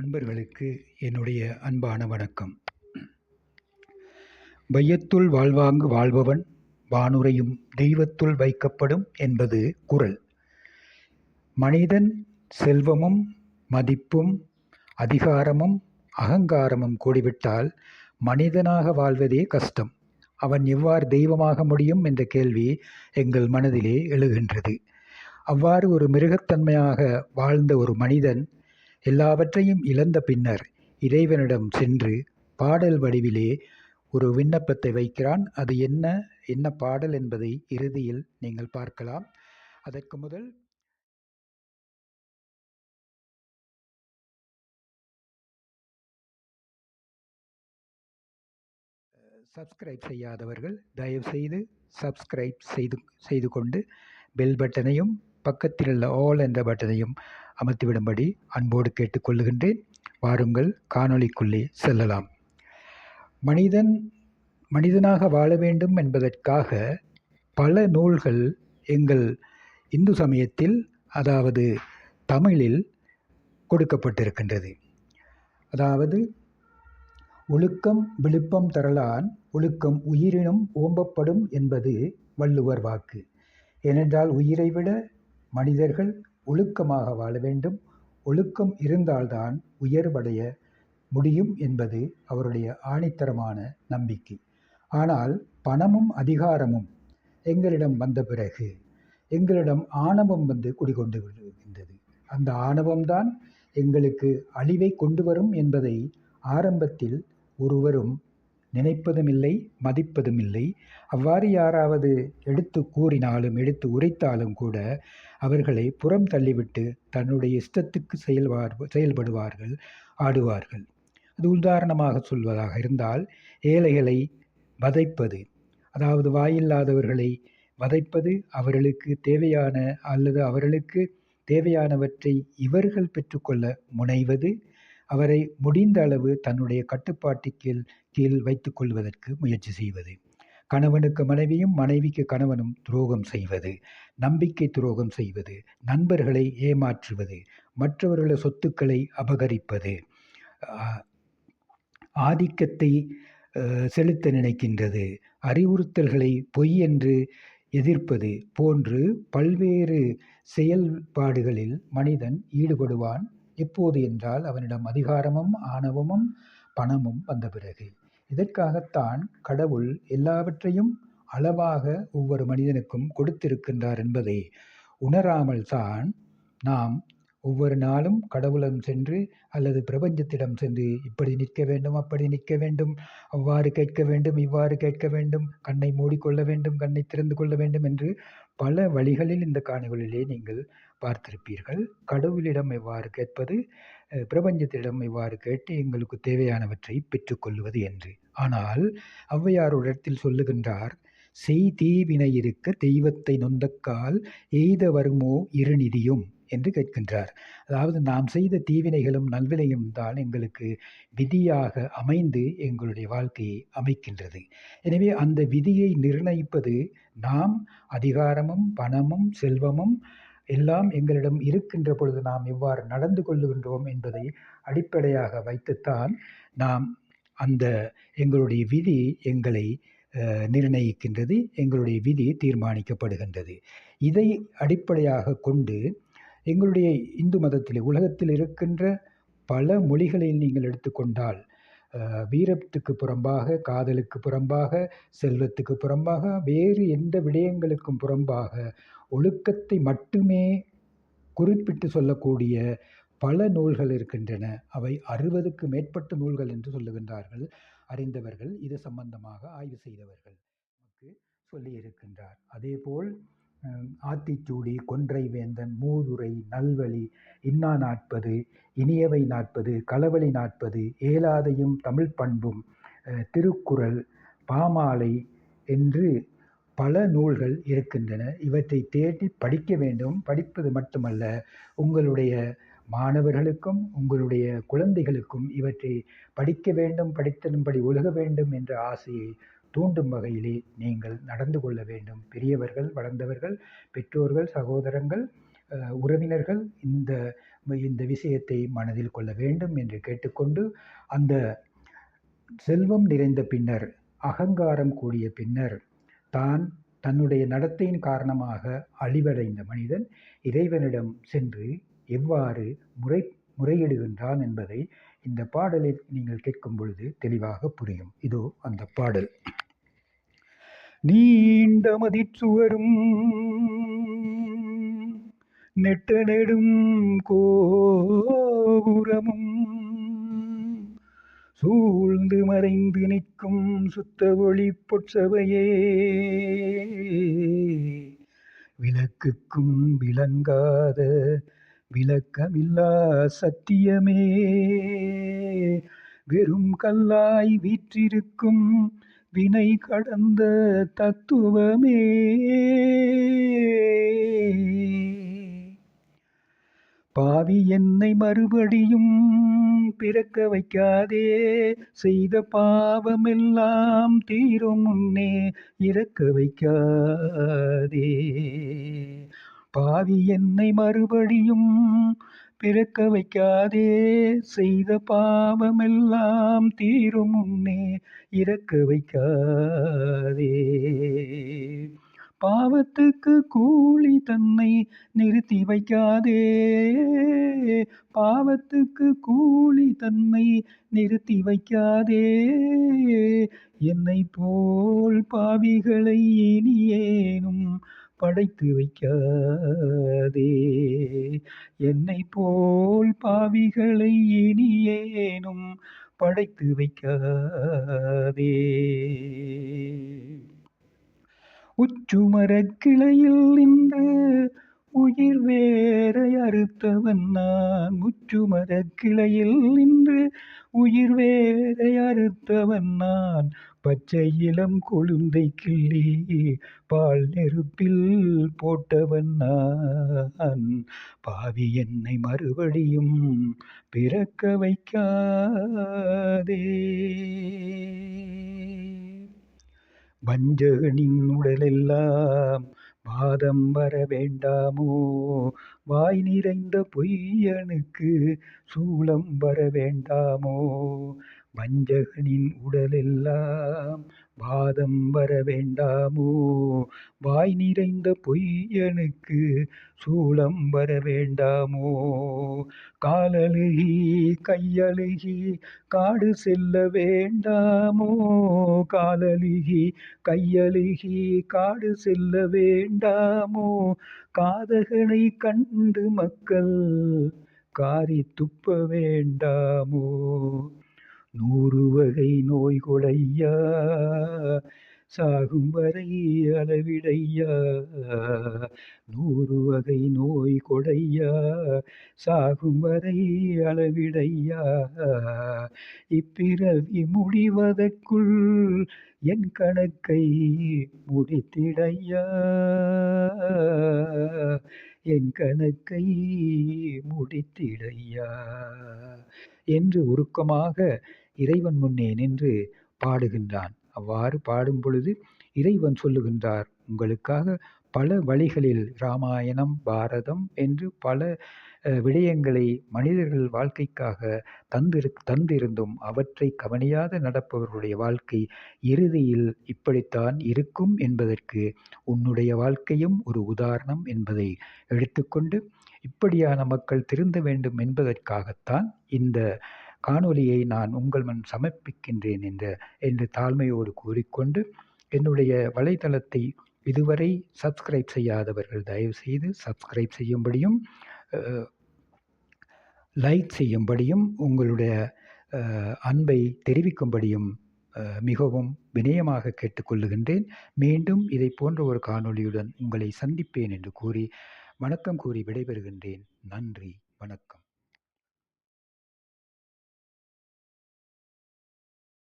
அன்பர்களுக்கு என்னுடைய அன்பான வணக்கம். வையத்துள் வாழ்வாங்கு வாழ்பவன் வானுரையும் தெய்வத்துள் வைக்கப்படும் என்பது குறள் மனிதன் செல்வமும் மதிப்பும் அதிகாரமும் அகங்காரமும் கூடிவிட்டால் மனிதனாக வாழ்வதே கஷ்டம். அவன் எவ்வாறு தெய்வமாக முடியும் என்ற கேள்வி எங்கள் மனதிலே எழுகின்றது. அவ்வாறு ஒரு மிருகத்தன்மையாக வாழ்ந்த ஒரு மனிதன் எல்லாவற்றையும் இழந்த பின்னர் இறைவனிடம் சென்று பாடல் வடிவிலே ஒரு விண்ணப்பத்தை வைக்கிறான். அது என்ன? என்ன பாடல் என்பதை இறுதியில் நீங்கள் பார்க்கலாம். அதற்கு முதல் சப்ஸ்கிரைப் செய்யாதவர்கள் தயவுசெய்து சப்ஸ்கிரைப் செய்து செய்து கொண்டு பெல் பட்டனையும் பக்கத்தில் உள்ள ஆல் என்ற பட்டனையும் அமர்த்திவிடும்படி அன்போடு கேட்டுக்கொள்ளுகின்றேன். வாருங்கள் காணொளிக்குள்ளே செல்லலாம். மனிதன் மனிதனாக வாழ வேண்டும் என்பதற்காக பல நூல்கள் எங்கள் இந்து சமயத்தில் அதாவது தமிழில் கொடுக்கப்பட்டிருக்கின்றது. அதாவது ஒழுக்கம் விழுப்பம் தரலான் ஒழுக்கம் உயிரினும் ஓம்பப்படும் என்பது வள்ளுவர் வாக்கு. ஏனென்றால் உயிரை விட மனிதர்கள் ஒழுக்கமாக வாழ வேண்டும். ஒழுக்கம் இருந்தால்தான் உயர்வடைய முடியும் என்பது அவருடைய ஆணித்தரமான நம்பிக்கை. ஆனால் பணமும் அதிகாரமும் எங்களிடம் வந்த பிறகு எங்களிடம் ஆணவம் வந்து குடிகொண்டு விடுகின்றது. அந்த ஆணவம்தான் எங்களுக்கு அழிவை கொண்டு வரும் என்பதை ஆரம்பத்தில் ஒருவரும் நினைப்பதுமில்லை மதிப்பதுமில்லை. அவ்வாறு யாராவது எடுத்து கூறினாலும் எடுத்து உரைத்தாலும் கூட அவர்களை புறம் தள்ளிவிட்டு தன்னுடைய இஷ்டத்துக்கு செயல்வார் செயல்படுவார்கள் ஆடுவார்கள். அது உதாரணமாக சொல்வதாக இருந்தால் ஏழைகளை வதைப்பது அதாவது வாயில்லாதவர்களை வதைப்பது அவர்களுக்கு தேவையான அல்லது அவர்களுக்கு தேவையானவற்றை இவர்கள் பெற்றுக்கொள்ள முனைவது அவரை முடிந்த அளவு தன்னுடைய கட்டுப்பாட்டு கீழ் கீழ் வைத்துக் கொள்வதற்கு முயற்சி செய்வது. கணவனுக்கு மனைவியும் மனைவிக்கு கணவனும் துரோகம் செய்வது. நம்பிக்கை துரோகம் செய்வது. நண்பர்களை ஏமாற்றுவது. மற்றவர்களது சொத்துக்களை அபகரிப்பது. ஆதிக்கத்தை செலுத்த நினைக்கின்றது. அறிவுறுத்தல்களை பொய் என்று எதிர்ப்பது போன்று பல்வேறு செயல்பாடுகளில் மனிதன் ஈடுபடுவான். எப்போது என்றால் அவனிடம் அதிகாரமும் ஆணவமும் பணமும் வந்த பிறகு. இதற்காகத்தான் கடவுள் எல்லாவற்றையும் அளவாக ஒவ்வொரு மனிதனுக்கும் கொடுத்திருக்கின்றார் என்பதை உணராமல் தான் நாம் ஒவ்வொரு நாளும் கடவுளம் சென்று அல்லது பிரபஞ்சத்திடம் சென்று இப்படி நிற்க வேண்டும் அப்படி நிற்க வேண்டும் அவ்வாறு கேட்க வேண்டும் இவ்வாறு கேட்க வேண்டும் கண்ணை மூடிக்கொள்ள வேண்டும் கண்ணை திறந்து கொள்ள வேண்டும் என்று பல வழிகளில் இந்த காணொலியிலே நீங்கள் பார்த்திருப்பீர்கள். கடவுளிடம் எவ்வாறு கேட்பது? பிரபஞ்சத்திடம் எவ்வாறு கேட்டு எங்களுக்கு தேவையானவற்றை பெற்றுக்கொள்வது என்று. ஆனால் ஔவையார் ஒரு இடத்தில் சொல்லுகின்றார் செய்தீவினை இருக்க தெய்வத்தை நொந்தக்கால் எய்த வருமோ இருநிதியும் என்று கேட்கின்றார். அதாவது நாம் செய்த தீவினைகளும் நல்வினையும் தான் எங்களுக்கு விதியாக அமைந்து எங்களுடைய வாழ்க்கையை அமைக்கின்றது. எனவே அந்த விதியை நிர்ணயிப்பது நாம் அதிகாரமும் பணமும் செல்வமும் எல்லாம் எங்களிடம் இருக்கின்ற பொழுது நாம் எவ்வாறு நடந்து கொள்ளுகின்றோம் என்பதை அடிப்படையாக வைத்துத்தான் நாம் அந்த எங்களுடைய விதி எங்களை நிர்ணயிக்கின்றது எங்களுடைய விதி தீர்மானிக்கப்படுகின்றது. இதை அடிப்படையாக கொண்டு எங்களுடைய இந்து மதத்தில் உலகத்தில் இருக்கின்ற பல மொழிகளில் நீங்கள் எடுத்துக்கொண்டால் வீரத்துக்கு புறம்பாக காதலுக்கு புறம்பாக செல்வத்துக்கு புறம்பாக வேறு எந்த விடயங்களுக்கும் புறம்பாக ஒழுக்கத்தை மட்டுமே குறிப்பிட்டு சொல்லக்கூடிய பல நூல்கள் இருக்கின்றன. அவை அறுபதுக்கு மேற்பட்ட நூல்கள் என்று சொல்லுகின்றார்கள். அறிந்தவர்கள் இது சம்பந்தமாக ஆய்வு செய்தவர்கள் நமக்கு சொல்லியிருக்கின்றார் அதேபோல் ஆத்திச்சூடி கொன்றை வேந்தன் மூதுரை நல்வழி இன்னா நாற்பது இனியவை நாற்பது களவழி நாற்பது ஏலாதையும் தமிழ் பண்பும் திருக்குறள் பாமாலை என்று பல நூல்கள் இருக்கின்றன. இவற்றை தேடி படிக்க வேண்டும். படிப்பது மட்டுமல்ல உங்களுடைய மாணவர்களுக்கும் உங்களுடைய குழந்தைகளுக்கும் இவற்றை படிக்க வேண்டும் படித்தனும்படி ஒழுக வேண்டும் என்ற ஆசையை தூண்டும் வகையிலே நீங்கள் நடந்து கொள்ள வேண்டும். பெரியவர்கள் வளர்ந்தவர்கள் பெற்றோர்கள் சகோதரங்கள் உறவினர்கள் இந்த இந்த விஷயத்தை மனதில் கொள்ள வேண்டும் என்று கேட்டுக்கொண்டு அந்த செல்வம் நிறைந்த பின்னர் அகங்காரம் கூடிய பின்னர் தான் தன்னுடைய நடத்தையின் காரணமாக அழிவடைந்த மனிதன் இறைவனிடம் சென்று எவ்வாறு முறை முறையிடுகின்றான் என்பதை இந்த பாடலில் நீங்கள் கேட்கும் பொழுது தெளிவாக புரியும். இதோ அந்த பாடல். நீண்ட மதிச்சுவரும் நெட்ட நெடும் கோபுரமும் சூழ்ந்து மறைந்து நிற்கும் சுத்த ஒளி பொற்சபையே. விளக்குக்கும் விளங்காத விளக்கமில்லா சத்தியமே. வெறும் கல்லாய் வீற்றிருக்கும் வினை கடந்த தத்துவமே. பாவி என்னை மறுபடியும் பிறக்க வைக்காதே. செய்த பாவமெல்லாம் தீரும் முன்னே இறக்க வைக்காதே. பாவி என்னை மறுபடியும் பிறக்க வைக்காதே. செய்த பாவமெல்லாம் தீரும் முன்னே இறக்க வைக்காதே. பாவத்துக்கு கூலி தன்னை நிறுத்தி வைக்காதே. பாவத்துக்கு கூலி தன்னை நிறுத்தி வைக்காதே. என்னை போல் பாவிகளை இனியேனும் படைத்து வைக்காதே. என்னை போல் பாவிகளை இனியேனும் படைத்து வைக்காதே. உச்சுமரக் கிளையில் நின்று உயிர் வேரை அறுத்தவன் நான். உச்சுமரக் கிளையில் நின்று உயிர் வேரை அறுத்தவன் நான். பச்சை இளம் கொழுந்தை கிள்ளி பால் நெருப்பில் போட்டவன் நான். பாவி என்னை மறுபடியும் பிறக்க வைக்காதே. வஞ்சகனின் உடலெல்லாம் வாதம் வர வேண்டாமோ? வாய் நிறைந்த பொய்யனுக்கு சூளம் வர வேண்டாமோ? வஞ்சகனின் உடலெல்லாம் வாதம் வர வேண்டாமோ? வாய் நிறைந்த பொய்யனுக்கு சூளம் வர வேண்டாமோ? காலழுகி கையழுகி காடு செல்ல வேண்டாமோ? காலழுகி கையழுகி காடு செல்ல வேண்டாமோ? காதகனை கண்டு மக்கள் காரி துப்ப வேண்டாமோ? நூறு வகை நோய் கொடையா சாகும் வரை அளவிடையா? நூறு வகை நோய் கொடையா சாகும் வரை அளவிடையா? இப்பிறவி முடிவதற்குள் என் கணக்கை முடித்திடையா? என் கணக்கை முடித்திடையா? என்று உருக்கமாக இறைவன் முன்னே நின்று பாடுகின்றான். அவ்வாறு பாடும் பொழுது இறைவன் சொல்லுகின்றார் உங்களுக்காக பல வழிகளில் இராமாயணம் பாரதம் என்று பல விடயங்களை மனிதர்கள் வாழ்க்கைக்காக தந்திரு தந்திருந்தும் அவற்றை கவனியாத நடப்பவர்களுடைய வாழ்க்கை இறுதியில் இப்படித்தான் இருக்கும் என்பதற்கு உன்னுடைய வாழ்க்கையும் ஒரு உதாரணம் என்பதை எடுத்துக்கொண்டு இப்படியான மக்கள் திருந்த வேண்டும் என்பதற்காகத்தான் இந்த காணொலியை நான் உங்கள் முன் சமர்ப்பிக்கின்றேன் என்ற என்று தாழ்மையோடு கூறிக்கொண்டு என்னுடைய வலைத்தளத்தை இதுவரை சப்ஸ்கிரைப் செய்யாதவர்கள் தயவுசெய்து சப்ஸ்கிரைப் செய்யும்படியும் லைக் செய்யும்படியும் உங்களுடைய அன்பை தெரிவிக்கும்படியும் மிகவும் வினயமாக கேட்டுக்கொள்ளுகின்றேன். மீண்டும் இதை போன்ற ஒரு காணொளியுடன் உங்களை சந்திப்பேன் என்று கூறி வணக்கம் கூறி விடைபெறுகின்றேன். நன்றி வணக்கம்.